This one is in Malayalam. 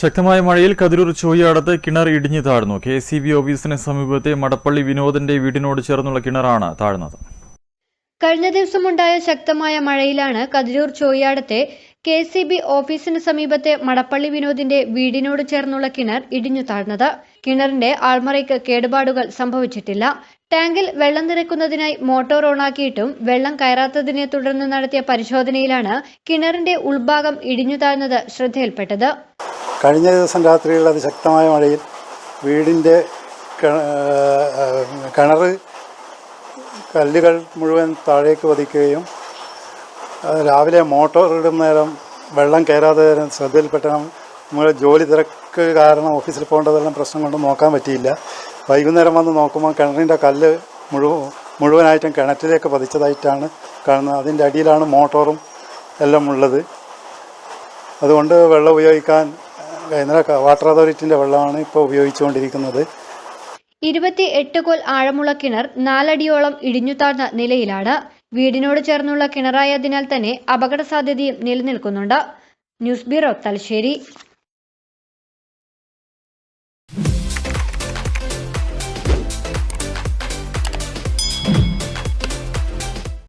ശക്തമായ മഴയിൽ കതിരൂർ ചോയ്യാടത്ത് കിണർ ഇടിഞ്ഞു താഴ്ന്നു. കെ സി ബി ഓഫീസിന് സമീപത്തെ മടപ്പള്ളി വിനോദന്റെ വീടിനോട് ചേർന്നുള്ള കിണറാണ് താഴ്ന്നത്. കഴിഞ്ഞ ദിവസമുണ്ടായ ശക്തമായ മഴയിലാണ് കതിരൂർ ചോയ്യാടത്തെ കെ സി ബി ഓഫീസിന് സമീപത്തെ മടപ്പള്ളി വിനോദിന്റെ വീടിനോട് ചേർന്നുള്ള കിണർ ഇടിഞ്ഞു താഴ്ന്നത്. കിണറിന്റെ ആൾമറയ്ക്ക് കേടുപാടുകൾ സംഭവിച്ചിട്ടില്ല. ടാങ്കിൽ വെള്ളം നിറയ്ക്കുന്നതിനായി മോട്ടോർ ഓണാക്കിയിട്ടും വെള്ളം കയറാത്തതിനെ തുടർന്ന് നടത്തിയ പരിശോധനയിലാണ് കിണറിന്റെ ഉൾഭാഗം ഇടിഞ്ഞു താഴ്ന്നത് ശ്രദ്ധയിൽപ്പെട്ടത്. കഴിഞ്ഞ ദിവസം രാത്രിയിൽ അതിശക്തമായ മഴയിൽ വീടിന്റെ കിണർ കല്ലുകൾ മുഴുവൻ താഴേക്ക് പതിക്കുകയും രാവിലെ മോട്ടോർ ഇടുന്ന നേരം വെള്ളം കയറാതെ ശ്രദ്ധയിൽപ്പെട്ടണം നമ്മൾ ജോലി തിരക്ക് കാരണം ഓഫീസിൽ പോകേണ്ടതെല്ലാം പ്രശ്നം കൊണ്ട് നോക്കാൻ പറ്റിയില്ല. വൈകുന്നേരം വന്ന് നോക്കുമ്പോൾ കിണറിന്റെ കല്ല് മുഴുവൻ മുഴുവനായിട്ടും കിണറ്റിലേക്ക് പതിച്ചതായിട്ടാണ് കാണുന്നത്. അതിന്റെ അടിയിലാണ് മോട്ടോറും എല്ലാം ഉള്ളത്. അതുകൊണ്ട് വെള്ളം ഉപയോഗിക്കാൻ കേന്ദ്ര വാട്ടർ അതോറിറ്റിന്റെ വെള്ളമാണ് ഇപ്പോൾ ഉപയോഗിച്ചുകൊണ്ടിരിക്കുന്നത്. ഇരുപത്തി എട്ട് കോൽ ആഴമുള്ള കിണർ നാലടിയോളം ഇടിഞ്ഞു താഴ്ന്ന നിലയിലാണ്. വീടിനോട് ചേർന്നുള്ള കിണറായതിനാൽ തന്നെ അപകട സാധ്യതയും നിലനിൽക്കുന്നുണ്ട്. News bureau Thalassery.